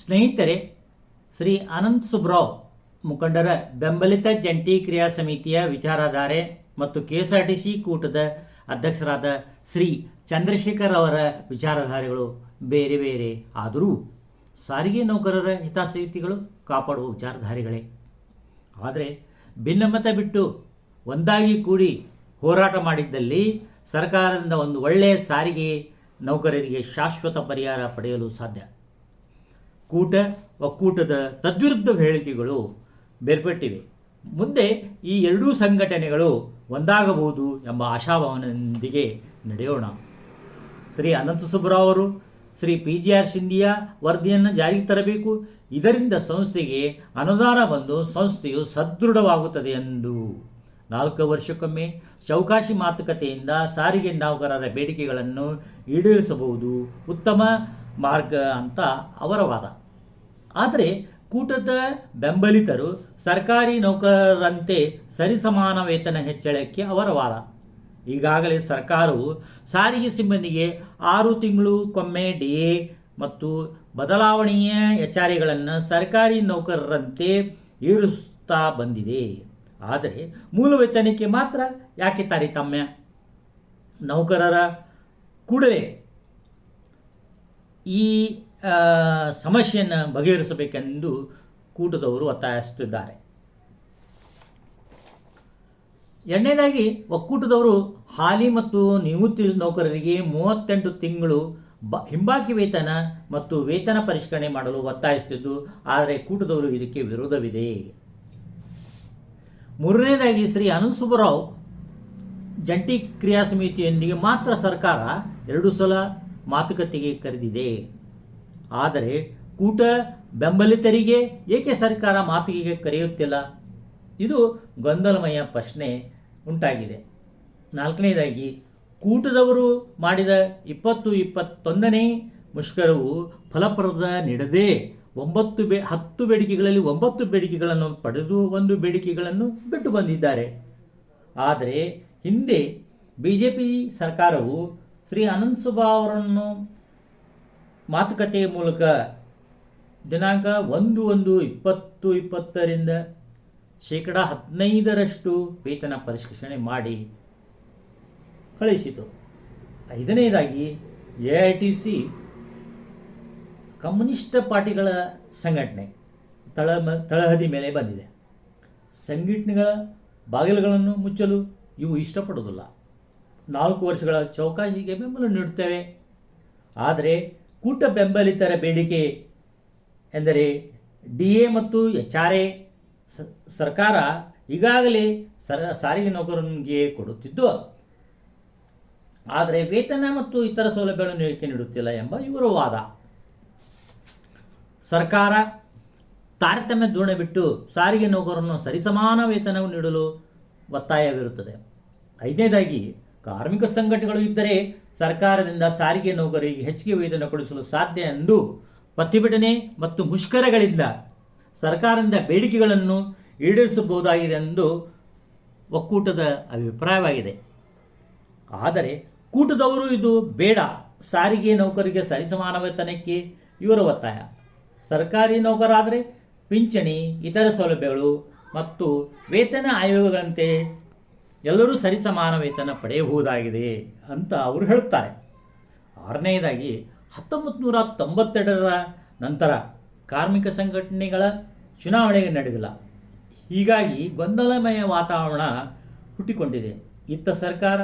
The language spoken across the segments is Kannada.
ಸ್ನೇಹಿತರೆ, ಶ್ರೀ ಅನಂತ್ ಸುಬ್ರಾವ್ ಮುಖಂಡರ ಬೆಂಬಲಿತ ಜಂಟಿ ಕ್ರಿಯಾ ಸಮಿತಿಯ ವಿಚಾರಧಾರೆ ಮತ್ತು ಕೆಎಸ್ಆರ್ಟಿಸಿ ಕೂಟದ ಅಧ್ಯಕ್ಷರಾದ ಶ್ರೀ ಚಂದ್ರಶೇಖರ್ ಅವರ ವಿಚಾರಧಾರೆಗಳು ಬೇರೆ ಬೇರೆ ಆದರೂ ಸಾರಿಗೆ ನೌಕರರ ಹಿತಾಸಕ್ತಿಗಳು ಕಾಪಾಡುವ ವಿಚಾರಧಾರೆಗಳೇ. ಆದರೆ ಭಿನ್ನಮತ ಬಿಟ್ಟು ಒಂದಾಗಿ ಕೂಡಿ ಹೋರಾಟ ಮಾಡಿದ್ದಲ್ಲಿ ಸರ್ಕಾರದಿಂದ ಒಂದು ಒಳ್ಳೆಯ ಸಾರಿಗೆ ನೌಕರರಿಗೆ ಶಾಶ್ವತ ಪರಿಹಾರ ಪಡೆಯಲು ಸಾಧ್ಯ. ಕೂಟ, ಒಕ್ಕೂಟದ ತದ್ವಿರುದ್ಧ ಹೇಳಿಕೆಗಳು ಬೇರ್ಪಟ್ಟಿವೆ. ಮುಂದೆ ಈ ಎರಡೂ ಸಂಘಟನೆಗಳು ಒಂದಾಗಬಹುದು ಎಂಬ ಆಶಾಭಾವನೆಯೊಂದಿಗೆ ನಡೆಯೋಣ. ಶ್ರೀ ಅನಂತ ಸುಬ್ಬರಾವ್ ಅವರು, Shri P G R Scindia ವರದಿಯನ್ನು ಜಾರಿಗೆ ತರಬೇಕು. ಇದರಿಂದ ಸಂಸ್ಥೆಗೆ ಅನುದಾನ ಬಂದು ಸಂಸ್ಥೆಯು ಸದೃಢವಾಗುತ್ತದೆ ಎಂದು ನಾಲ್ಕು ವರ್ಷಕ್ಕೊಮ್ಮೆ ಚೌಕಾಶಿ ಮಾತುಕತೆಯಿಂದ ಸಾರಿಗೆ ನೌಕರರ ಬೇಡಿಕೆಗಳನ್ನು ಈಡೇರಿಸಬಹುದು. ಉತ್ತಮ ಮಾರ್ಗ ಅಂತ ಅವರ ವಾದ. ಆದರೆ ಕೂಟದ ಬೆಂಬಲಿತರು ಸರ್ಕಾರಿ ನೌಕರರಂತೆ ಸರಿಸಮಾನ ವೇತನ ಹೆಚ್ಚಳಕ್ಕೆ ಅವರ ವಾದ. ಈಗಾಗಲೇ ಸರ್ಕಾರವು ಸಾರಿಗೆ ಸಿಬ್ಬಂದಿಗೆ ಆರು ತಿಂಗಳುಗೊಮ್ಮೆ ಡಿ ಎ ಮತ್ತು ಬದಲಾವಣೆಯ ಎಚ್ಆರ್ಎಗಳನ್ನು ಸರ್ಕಾರಿ ನೌಕರರಂತೆ ಏರಿಸುತ್ತಾ ಬಂದಿದೆ. ಆದರೆ ಮೂಲ ವೇತನಕ್ಕೆ ಮಾತ್ರ ಯಾಕೆ ತಾರತಮ್ಯ? ನೌಕರರ ಕೂಡಲೇ ಈ ಸಮಸ್ಯೆಯನ್ನು ಬಗೆಹರಿಸಬೇಕೆಂದು ಕೂಟದವರು ಒತ್ತಾಯಿಸುತ್ತಿದ್ದಾರೆ. ಎರಡನೇದಾಗಿ, ಒಕ್ಕೂಟದವರು ಹಾಲಿ ಮತ್ತು ನಿವೃತ್ತಿ ನೌಕರರಿಗೆ ಮೂವತ್ತೆಂಟು ತಿಂಗಳು ಬ, ಹಿಂಬಾಕಿ ವೇತನ ಮತ್ತು ವೇತನ ಪರಿಷ್ಕರಣೆ ಮಾಡಲು ಒತ್ತಾಯಿಸುತ್ತಿದ್ದು, ಆದರೆ ಕೂಟದವರು ಇದಕ್ಕೆ ವಿರೋಧವಿದೆ. ಮೂರನೇದಾಗಿ, ಶ್ರೀ ಅನಂತ್ ಜಂಟಿ ಕ್ರಿಯಾ ಸಮಿತಿಯೊಂದಿಗೆ ಮಾತ್ರ ಸರ್ಕಾರ ಎರಡು ಸಲ ಮಾತುಕತೆಗೆ ಕರೆದಿದೆ. ಆದರೆ ಕೂಟ ಬೆಂಬಲಿತರಿಗೆ ಏಕೆ ಸರ್ಕಾರ ಮಾತುಕತೆಗೆ ಕರೆಯುತ್ತಿಲ್ಲ? ಇದು ಗೊಂದಲಮಯ ಪ್ರಶ್ನೆ ಉಂಟಾಗಿದೆ. ನಾಲ್ಕನೇದಾಗಿ, ಕೂಟದವರು ಮಾಡಿದ ಇಪ್ಪತ್ತು ಇಪ್ಪತ್ತೊಂದನೇ ಮುಷ್ಕರವು ಫಲಪ್ರದ ನೀಡದೆ ಒಂಬತ್ತು ಬೆ, ಹತ್ತು ಬೇಡಿಕೆಗಳಲ್ಲಿ ಒಂಬತ್ತು ಬೇಡಿಕೆಗಳನ್ನು ಪಡೆದು ಒಂದು ಬೇಡಿಕೆಗಳನ್ನು ಬಿಟ್ಟು ಬಂದಿದ್ದಾರೆ. ಆದರೆ ಹಿಂದೆ ಬಿ ಜೆ ಪಿ ಸರ್ಕಾರವು ಶ್ರೀ ಅನಂತ ಸುಬಾ ಅವರನ್ನು ಮಾತುಕತೆಯ ಮೂಲಕ ದಿನಾಂಕ ಒಂದು ಒಂದು ಇಪ್ಪತ್ತು ಇಪ್ಪತ್ತರಿಂದ ಶೇಕಡ ಹದಿನೈದರಷ್ಟು ವೇತನ ಪರಿಷ್ಕರಣೆ ಮಾಡಿ ಕಳಿಸಿತು. ಐದನೇದಾಗಿ A I T C communist ಪಾರ್ಟಿಗಳ ಸಂಘಟನೆ ತಳ ತಳಹದಿ ಮೇಲೆ ಬಂದಿದೆ. ಸಂಘಟನೆಗಳ ಬಾಗಿಲುಗಳನ್ನು ಮುಚ್ಚಲು ಇವು ಇಷ್ಟಪಡುವುದಿಲ್ಲ. ನಾಲ್ಕು ವರ್ಷಗಳ ಚೌಕಾಶಿಗೆ ಬೆಂಬಲ ನೀಡುತ್ತೇವೆ. ಆದರೆ ಕೂಟ ಬೆಂಬಲಿತರ ಬೇಡಿಕೆ ಎಂದರೆ ಡಿ ಎ ಮತ್ತು ಎಚ್ ಆರ್ ಎ ಸರ್ಕಾರ ಈಗಾಗಲೇ ಸರ, ಸಾರಿಗೆ ನೌಕರನಿಗೆ ಕೊಡುತ್ತಿದ್ದು. ಆದರೆ ವೇತನ ಮತ್ತು ಇತರ ಸೌಲಭ್ಯಗಳನ್ನು ಏಕೆ ನೀಡುತ್ತಿಲ್ಲ ಎಂಬ ಇವರ ವಾದ ಸರ್ಕಾರ ತಾರತಮ್ಯ ಧೋರಣೆ ಬಿಟ್ಟು ಸಾರಿಗೆ ನೌಕರನ್ನು ಸರಿಸಮಾನ ವೇತನವು ನೀಡಲು ಒತ್ತಾಯವಿರುತ್ತದೆ. ಐದನೇದಾಗಿ ಕಾರ್ಮಿಕ ಸಂಘಟನೆಗಳು ಇದ್ದರೆ ಸರ್ಕಾರದಿಂದ ಸಾರಿಗೆ ನೌಕರರಿಗೆ ಹೆಚ್ಚಿಗೆ ವೇತನ ಕೊಡಿಸಲು ಸಾಧ್ಯ ಎಂದು ಪ್ರತಿಭಟನೆ ಮತ್ತು ಮುಷ್ಕರಗಳಿಂದ ಸರ್ಕಾರದಿಂದ ಬೇಡಿಕೆಗಳನ್ನು ಈಡೇರಿಸಬಹುದಾಗಿದೆ ಎಂದು ಒಕ್ಕೂಟದ ಅಭಿಪ್ರಾಯವಾಗಿದೆ. ಆದರೆ ಕೂಟದವರು ಇದು ಬೇಡ. ಸಾರಿಗೆ ನೌಕರಿಗೆ ಸರಿಸಮಾನ ವೇತನಕ್ಕೆ ಇವರ ಒತ್ತಾಯ. ಸರ್ಕಾರಿ ನೌಕರಾದರೆ ಪಿಂಚಣಿ, ಇತರ ಸೌಲಭ್ಯಗಳು ಮತ್ತು ವೇತನ ಆಯೋಗಗಳಂತೆ ಎಲ್ಲರೂ ಸರಿಸಮಾನ ವೇತನ ಪಡೆಯಬಹುದಾಗಿದೆ ಅಂತ ಅವರು ಹೇಳುತ್ತಾರೆ. ಆರನೆಯದಾಗಿ ಹತ್ತೊಂಬತ್ತು ನೂರ ನಂತರ ಕಾರ್ಮಿಕ ಸಂಘಟನೆಗಳ ಚುನಾವಣೆ ನಡೆದಿಲ್ಲ. ಹೀಗಾಗಿ ಗೊಂದಲಮಯ ವಾತಾವರಣ ಹುಟ್ಟಿಕೊಂಡಿದೆ. ಇತ್ತ ಸರ್ಕಾರ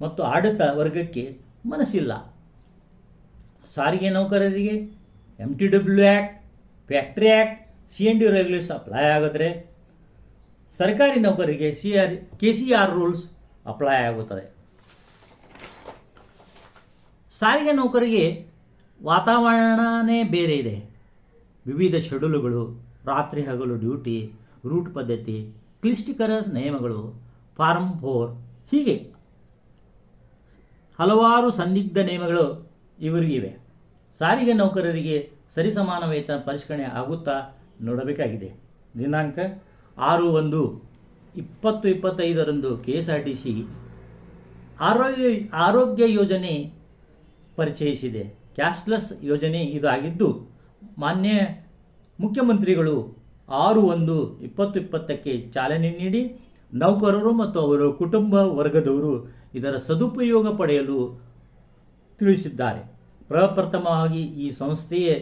ಮತ್ತು ಆಡಳಿತ ವರ್ಗಕ್ಕೆ ಮನಸ್ಸಿಲ್ಲ. ಸಾರಿಗೆ ನೌಕರರಿಗೆ M T W act factory act C N D regulation apply ಆಗಿದ್ರೆ ಸರ್ಕಾರಿ ನೌಕರಿಗೆ C R K C R rules apply ಆಗುತ್ತದೆ. ಸಾರಿಗೆ ನೌಕರಿಗೆ ವಾತಾವರಣನೇ ಬೇರೆ ಇದೆ. ವಿವಿಧ ಶೆಡ್ಯೂಲುಗಳು, ರಾತ್ರಿ ಹಗಲು ಡ್ಯೂಟಿ, ರೂಟ್ ಪದ್ಧತಿ, ಕ್ಲಿಷ್ಟಿಕರ ನಿಯಮಗಳು, ಫಾರ್ಮ್ ಫೋರ್ ಹೀಗೆ ಹಲವಾರು ಸಂದಿಗ್ಧ ನಿಯಮಗಳು ಇವರಿಗಿವೆ ಸಾರಿಗೆ ನೌಕರರಿಗೆ ಸರಿಸಮಾನ ವೇತನ ಪರಿಷ್ಕರಣೆ ಆಗುತ್ತಾ ನೋಡಬೇಕಾಗಿದೆ. ದಿನಾಂಕ ಆರು ಒಂದು, ಇಪ್ಪತ್ತು ಇಪ್ಪತ್ತೈದರಂದು K S R T C ಆರೋಗ್ಯ ಆರೋಗ್ಯ ಯೋಜನೆ ಪರಿಚಯಿಸಿದೆ. ಕ್ಯಾಶ್ಲೆಸ್ ಯೋಜನೆ ಇದು ಆಗಿದ್ದು, ಮಾನ್ಯ ಮುಖ್ಯಮಂತ್ರಿಗಳು ಆರು ಒಂದು, ಇಪ್ಪತ್ತು ಇಪ್ಪತ್ತಕ್ಕೆ ಚಾಲನೆ ನೀಡಿ, ನೌಕರರು ಮತ್ತು ಅವರ ಕುಟುಂಬ ವರ್ಗದವರು ಇದರ ಸದುಪಯೋಗ ಪಡೆಯಲು ತಿಳಿಸಿದ್ದಾರೆ. ಪ್ರಪ್ರಥಮವಾಗಿ ಈ ಸಂಸ್ಥೆಯೇ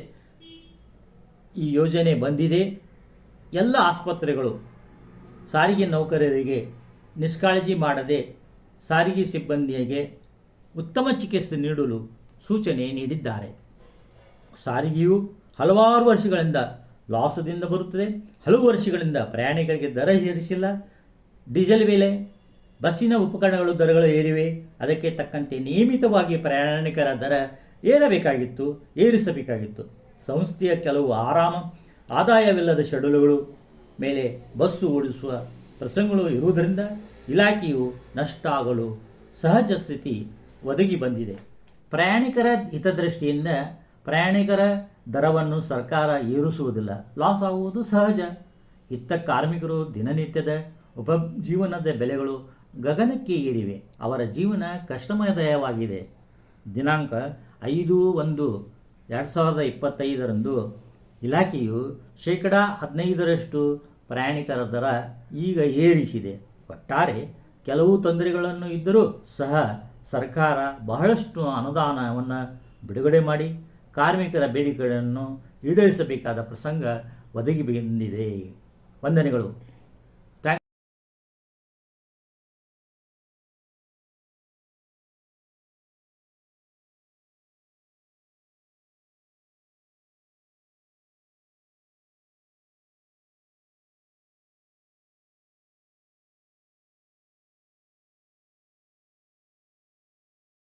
ಈ ಯೋಜನೆ ಬಂದಿದೆ. ಎಲ್ಲ ಆಸ್ಪತ್ರೆಗಳು ಸಾರಿಗೆ ನೌಕರರಿಗೆ ನಿಷ್ಕಾಳಜಿ ಮಾಡದೆ ಸಾರಿಗೆ ಸಿಬ್ಬಂದಿಗೆ ಉತ್ತಮ ಚಿಕಿತ್ಸೆ ನೀಡಲು ಸೂಚನೆ ನೀಡಿದ್ದಾರೆ. ಸಾರಿಗೆಯು ಹಲವಾರು ವರ್ಷಗಳಿಂದ ಲಾಸದಿಂದ ಬರುತ್ತದೆ. ಹಲವು ವರ್ಷಗಳಿಂದ ಪ್ರಯಾಣಿಕರಿಗೆ ದರ ಏರಿಸಿಲ್ಲ. ಡೀಸೆಲ್ ಬೆಲೆ, ಬಸ್ಸಿನ ಉಪಕರಣಗಳು ದರಗಳು ಏರಿವೆ. ಅದಕ್ಕೆ ತಕ್ಕಂತೆ ನಿಯಮಿತವಾಗಿ ಪ್ರಯಾಣಿಕರ ದರ ಏರಬೇಕಾಗಿತ್ತು, ಏರಿಸಬೇಕಾಗಿತ್ತು. ಸಂಸ್ಥೆಯ ಕೆಲವು ಆರಾಮ ಆದಾಯವಿಲ್ಲದ ಶೆಡ್ಯೂಲ್ಗಳು ಮೇಲೆ ಬಸ್ಸು ಓಡಿಸುವ ಪ್ರಸಂಗಗಳು ಇರುವುದರಿಂದ ಇಲಾಖೆಯು ನಷ್ಟ ಆಗಲು ಸಹಜ ಸ್ಥಿತಿ ಒದಗಿ ಬಂದಿದೆ. ಪ್ರಯಾಣಿಕರ ಹಿತದೃಷ್ಟಿಯಿಂದ ಪ್ರಯಾಣಿಕರ ದರವನ್ನು ಸರ್ಕಾರ ಏರಿಸುವುದಿಲ್ಲ. ಲಾಸ್ ಆಗುವುದು ಸಹಜ. ಇತ್ತ ಕಾರ್ಮಿಕರು ದಿನನಿತ್ಯದ ಉಪಜೀವನದ ಬೆಲೆಗಳು ಗಗನಕ್ಕೆ ಏರಿವೆ. ಅವರ ಜೀವನ ಕಷ್ಟಮಯದಯವಾಗಿದೆ. ದಿನಾಂಕ ಐದು ಒಂದು ಎರಡು ಸಾವಿರದ ಇಪ್ಪತ್ತೈದರಂದು ಇಲಾಖೆಯು ಶೇಕಡ ಹದಿನೈದರಷ್ಟು ಪ್ರಯಾಣಿಕರ ದರ ಈಗ ಏರಿಸಿದೆ. ಒಟ್ಟಾರೆ ಕೆಲವು ತೊಂದರೆಗಳನ್ನು ಇದ್ದರೂ ಸಹ ಸರ್ಕಾರ ಬಹಳಷ್ಟು ಅನುದಾನವನ್ನು ಬಿಡುಗಡೆ ಮಾಡಿ ಕಾರ್ಮಿಕರ ಬೇಡಿಕೆಗಳನ್ನು ಈಡೇರಿಸಬೇಕಾದ ಪ್ರಸಂಗ ಒದಗಿ ಬಂದಿದೆ. ವಂದನೆಗಳು.